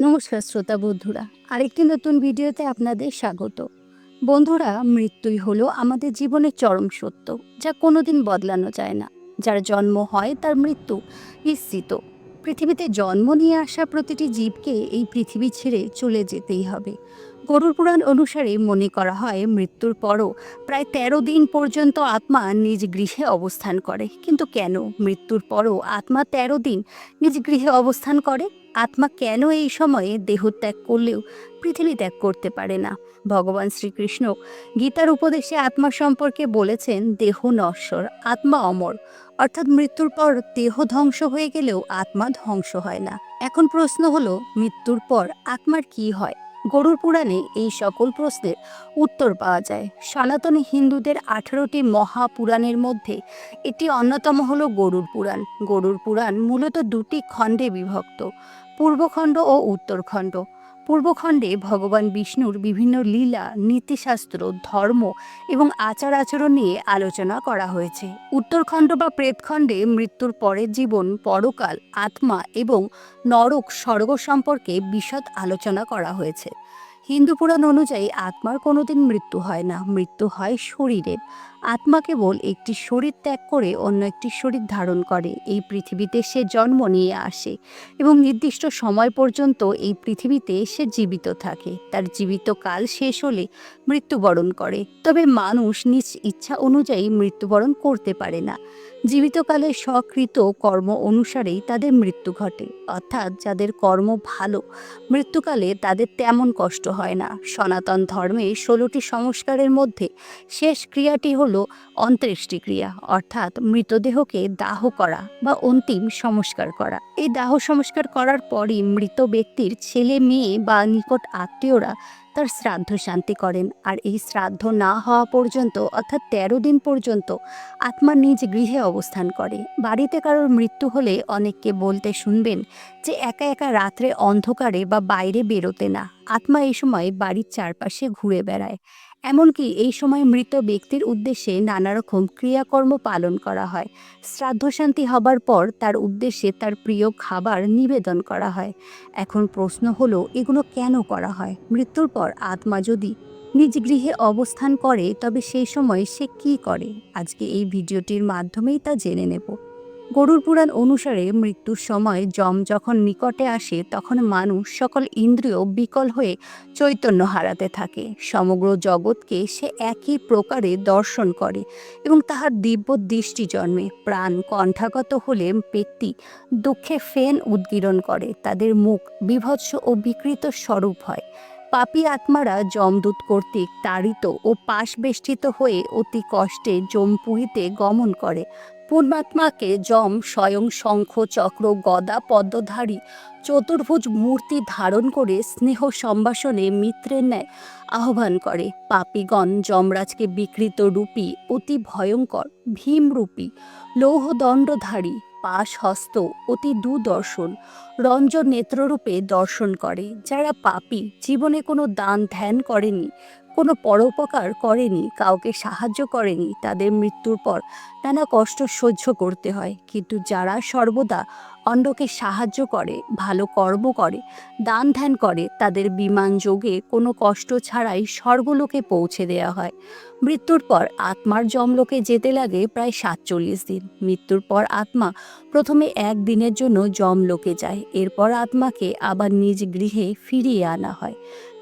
নমস্কার শ্রোতা বন্ধুরা, আরেকটি নতুন ভিডিওতে আপনাদের স্বাগত। বন্ধুরা, মৃত্যুই হলো আমাদের জীবনের চরম সত্য, যা কোনোদিন বদলানো যায় না। যার জন্ম হয়, তার মৃত্যু নিশ্চিত। পৃথিবীতে জন্ম নিয়ে আসা প্রতিটি জীবকে এই পৃথিবী ছেড়ে চলে যেতেই হবে। গরুর পুরাণ অনুসারে মনে করা হয়, মৃত্যুর পরও প্রায় তেরো দিন পর্যন্ত আত্মা নিজ গৃহে অবস্থান করে। কিন্তু কেন মৃত্যুর পরও আত্মা তেরো দিন নিজ গৃহে অবস্থান করে? আত্মা কেন এই সময়ে দেহ ত্যাগ করলেও পৃথিবী ত্যাগ করতে পারে না? ভগবান শ্রীকৃষ্ণ গীতার উপদেশে আত্মা সম্পর্কে বলেছেন, দেহ নশ্বর, আত্মা অমর। অর্থাৎ মৃত্যুর পর দেহ ধ্বংস হয়ে গেলেও আত্মা ধ্বংস হয় না। এখন প্রশ্ন হলো, মৃত্যুর পর আত্মার কি হয়? গরুর পুরাণে এই সকল প্রশ্নের উত্তর পাওয়া যায়। সনাতন হিন্দুদের আঠারোটি মহাপুরাণের মধ্যে এটি অন্যতম হল গরুর পুরাণ। গরুর পুরাণ মূলত দুটি খণ্ডে বিভক্ত, পূর্বখণ্ড ও উত্তরখণ্ড। পূর্বখণ্ডে ভগবান বিষ্ণুর বিভিন্ন লীলা, নীতিশাস্ত্র, ধর্ম এবং আচার আচরণ নিয়ে আলোচনা করা হয়েছে। উত্তরখণ্ড বা প্রেতখণ্ডে মৃত্যুর পরের জীবন পরকাল, আত্মা এবং নরক স্বর্গ সম্পর্কে বিশদ আলোচনা করা হয়েছে। হিন্দু পুরাণ অনুযায়ী আত্মার কোনোদিন মৃত্যু হয় না। মৃত্যু হয় শরীরের আত্মা কেবল একটি শরীর ত্যাগ করে অন্য একটি শরীর ধারণ করে। এই পৃথিবীতে সে জন্ম নিয়ে আসে এবং নির্দিষ্ট সময় পর্যন্ত এই পৃথিবীতে সে জীবিত থাকে। তার জীবিত কাল শেষ হলে মৃত্যুবরণ করে। তবে মানুষ নিজ ইচ্ছা অনুযায়ী মৃত্যুবরণ করতে পারে না। জীবিতকালে স্বকৃত কর্ম অনুসারেই তাদের মৃত্যু ঘটে। অর্থাৎ যাদের কর্ম ভালো, মৃত্যুকালে তাদের তেমন কষ্ট হয় না। সনাতন ধর্মে ষোলোটি সংস্কারের মধ্যে শেষ ক্রিয়াটি হলো অন্ত্যেষ্টি ক্রিয়া অর্থাৎ মৃতদেহকে দাহ করা বা অন্তিম সংস্কার করা। এই দাহ সংস্কার করার পরই মৃত ব্যক্তির ছেলে, মেয়ে বা নিকট আত্মীয়রা তার শ্রাদ্ধ শান্তি করেন। আর এই শ্রাদ্ধ না হওয়া পর্যন্ত, অর্থাৎ তেরো দিন পর্যন্ত, আত্মা নিজ গৃহে অবস্থান করে। বাড়িতে কারোর মৃত্যু হলে অনেককে বলতে শুনবেন যে, একা একা রাত্রে অন্ধকারে বা বাইরে বেরোতে না। আত্মা এই সময় বাড়ির চারপাশে ঘুরে বেড়ায়। এমনকি এই সময় মৃত ব্যক্তির উদ্দেশ্যে নানা রকম ক্রিয়াকর্ম পালন করা হয়। শ্রাদ্ধশান্তি হবার পর তার উদ্দেশ্যে তার প্রিয় খাবার নিবেদন করা হয়। এখন প্রশ্ন হলো, এগুলো কেন করা হয়? মৃত্যুর পর আত্মা যদি নিজ গৃহে অবস্থান করে, তবে সেই সময় সে কি করে? আজকে এই ভিডিওটির মাধ্যমেই তা জেনে নেব। গরুর পুরাণ অনুসারে মৃত্যুর সময় যম যখন নিকটে আসে, তখন মানুষ সকল ইন্দ্রিয় বিকল হয়ে চৈতন্য হারাতে থাকে। সমগ্র জগৎকে সে একই প্রকারে দর্শন করে এবং তাহার দিব্য দৃষ্টি জন্মে। প্রাণ কণ্ঠাগত হলে ব্যক্তি দুঃখে ফেন উদ্গীরণ করে, তাদের মুখ বিভৎস ও বিকৃত স্বরূপ হয়। পাপী আত্মারা যমদূত কর্তৃক তাড়িত ও পাশবেষ্টিত হয়ে অতি কষ্টে জমপুরীতে গমন করে। পূর্ণাত্মাকে যম স্বয়ং শঙ্খ চক্র গদা পদ্মধারী চতুর্ভুজ মূর্তি ধারণ করে স্নেহ সম্ভাষণে মিত্রের ন্যায় আহ্বান করে। পাপিগণ যমরাজকে বিকৃত রূপী, অতি ভয়ঙ্কর ভীমরূপী লৌহদণ্ডধারী পাশ হস্ত অতি দুদর্শন রঞ্জন নেত্ররূপে দর্শন করে। যারা পাপী, জীবনে কোনো দান ধ্যান করেনি, কোনো পরোপকার করেনি, কাউকে সাহায্য করেনি, তাদের মৃত্যুর পর নানা কষ্ট সহ্য করতে হয়। কিন্তু যারা সর্বদা অন্যকে সাহায্য করে, ভালো কর্ম করে, দান ধ্যান করে, তাদের বিমান যোগে কোনো কষ্ট ছাড়াই স্বর্গলোকে পৌঁছে দেওয়া হয়। মৃত্যুর পর আত্মার জমলোকে যেতে লাগে প্রায় সাতচল্লিশ দিন। মৃত্যুর পর আত্মা প্রথমে একদিনের জন্য জমলোকে যায় এরপর আত্মাকে আবার নিজ গৃহে ফিরিয়ে আনা হয়।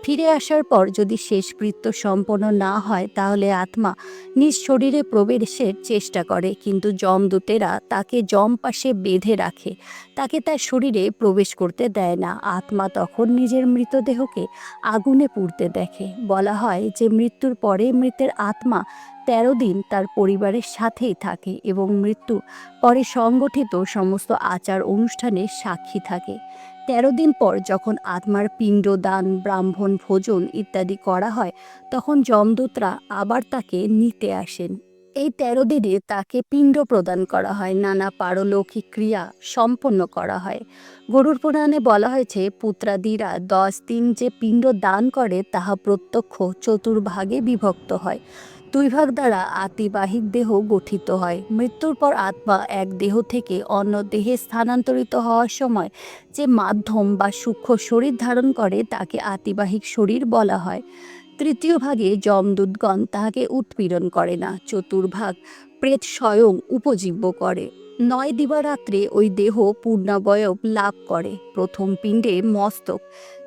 ফিরে আসার পর যদি শেষকৃত্য সম্পন্ন না হয়, তাহলে আত্মা নিজ শরীরে প্রবেশের চেষ্টা করে, কিন্তু যমদূতেরা তাকে যম পাশে বেঁধে রাখে। তাকে তার শরীরে প্রবেশ করতে দেয় না। আত্মা তখন নিজের মৃতদেহকে আগুনে পুড়তে দেখে। বলা হয় যে, মৃত্যুর পরে মৃতের আত্মা তেরো দিন তার পরিবারের সাথেই থাকে এবং মৃত্যু পরে সংগঠিত সমস্ত আচার অনুষ্ঠানে সাক্ষী থাকে। তেরো দিন পর যখন আত্মার পিণ্ডদান, ব্রাহ্মণ ভোজন ইত্যাদি করা হয়, তখন যমদূতরা আবার তাকে নিতে আসেন। এই তেরো দিনে তাকে পিণ্ড প্রদান করা হয়, নানা পারলৌকিক ক্রিয়া সম্পন্ন করা হয়। গরুর পুরাণে বলা হয়েছে, পুত্রাদিরা দশ দিন যে পিণ্ড দান করে, তাহা প্রত্যক্ষ চতুর্ভাগে বিভক্ত হয়। দুই ভাগ দ্বারা আতিবাহিক দেহ গঠিত হয়। মৃত্যুর পর আত্মা এক দেহ থেকে অন্য দেহে স্থানান্তরিত হওয়ার সময় যে মাধ্যম বা সূক্ষ্ম শরীর ধারণ করে তাকে আতিবাহিক শরীর বলা হয়। তৃতীয় ভাগে যমদূতগণ তাহাকে উৎপীড়ন করে না, চতুর্ভাগ প্রেত স্বয়ং উপজীব্য করে। নয় দিবারাত্রে ওই দেহ পূর্ণাবয়ব লাভ করে। প্রথম পিণ্ডে মস্তক,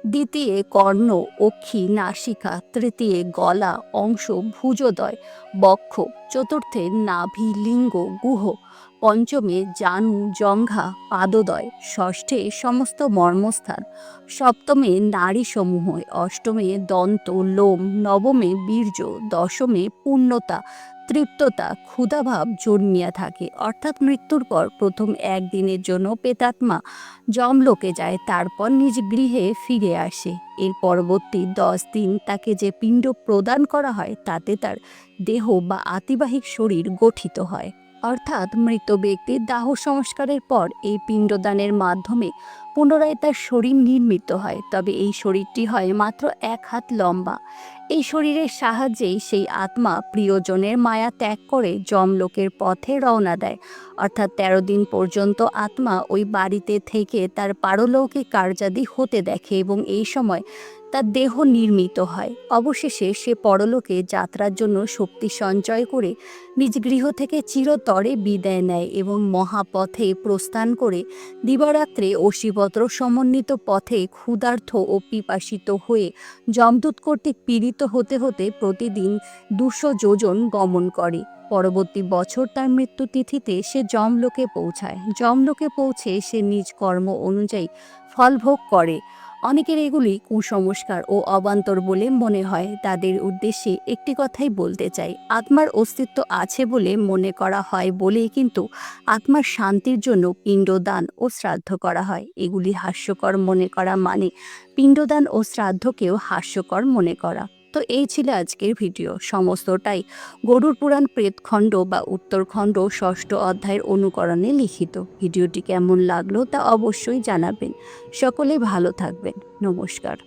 দ্বিতীয় কর্ণ, অক্ষি, নাসিকা, তৃতীয় গলা, অংশ, ভুজোদয়, বক্ষ, চতুর্থে নাভি লিঙ্গ গুহ পঞ্চমে জানু, জঙ্ঘা, পাদদয়, ষষ্ঠে সমস্ত মর্মস্থান, সপ্তমে নারীসমূহ, অষ্টমে দন্ত, লোম, নবমে বীর্য, দশমে পূর্ণতা, তৃপ্ততা, ক্ষুধাভাব জন্মিয়া থাকে। অর্থাৎ মৃত্যুর পর প্রথম একদিনের জন্য পেতাত্মা জমলোকে যায়, তারপর নিজ গৃহে ফিরে আসে। এর পরবর্তী দশ দিন তাকে যে পিণ্ড প্রদান করা হয়, তাতে তার দেহ বা আতিবাহিক শরীর গঠিত হয়। অর্থাৎ মৃত ব্যক্তির দাহ সংস্কারের পর এই পিণ্ডদানের মাধ্যমে পুনরায় তার শরীর নির্মিত হয়। তবে এই শরীরটি হয় মাত্র এক হাত লম্বা। এই শরীরের সাহায্যেই সেই আত্মা প্রিয়জনের মায়া ত্যাগ করে যমলোকের পথে রওনা দেয়। অর্থাৎ তেরো দিন পর্যন্ত আত্মা ওই বাড়িতে থেকে তার পারলৌকিক কার্যাদি হতে দেখে এবং এই সময় তার দেহ নির্মিত হয়। অবশেষে সে পরলোকে যাত্রার জন্য শক্তি সঞ্চয় করে নিজ গৃহ থেকে চিরতরে বিদায় নেয় এবং মহাপথে প্রস্থান করে দিবারাত্রে অশীপত্র সমন্বিত পথে ক্ষুধার্থ ও পিপাসিত হয়ে যমদূত কর্তৃক পীড়িত হতে হতে প্রতিদিন দুশো যোজন গমন করে। পরবর্তী বছর তার মৃত্যু তিথিতে সে যমলোকে পৌঁছায়। যমলোকে পৌঁছে সে নিজ কর্ম অনুযায়ী ফলভোগ করে। অনেকের এগুলি কুসংস্কার ও অবান্তর বলে মনে হয়। তাদের উদ্দেশ্যে একটি কথাই বলতে চাই, আত্মার অস্তিত্ব আছে বলে মনে করা হয় বলেই কিন্তু আত্মার শান্তির জন্য পিণ্ডদান ও শ্রাদ্ধ করা হয়। এগুলি হাস্যকর মনে করা মানে পিণ্ডদান ও শ্রাদ্ধকেও হাস্যকর মনে করা। তো এই ছিল আজকের ভিডিও। সমস্তটাই গরুর পুরাণ প্রেতখণ্ড বা উত্তরখণ্ড ষষ্ঠ অধ্যায়ের অনুকরণে লিখিত। ভিডিওটি কেমন লাগল তা অবশ্যই জানাবেন। সকলে ভালো থাকবেন। নমস্কার।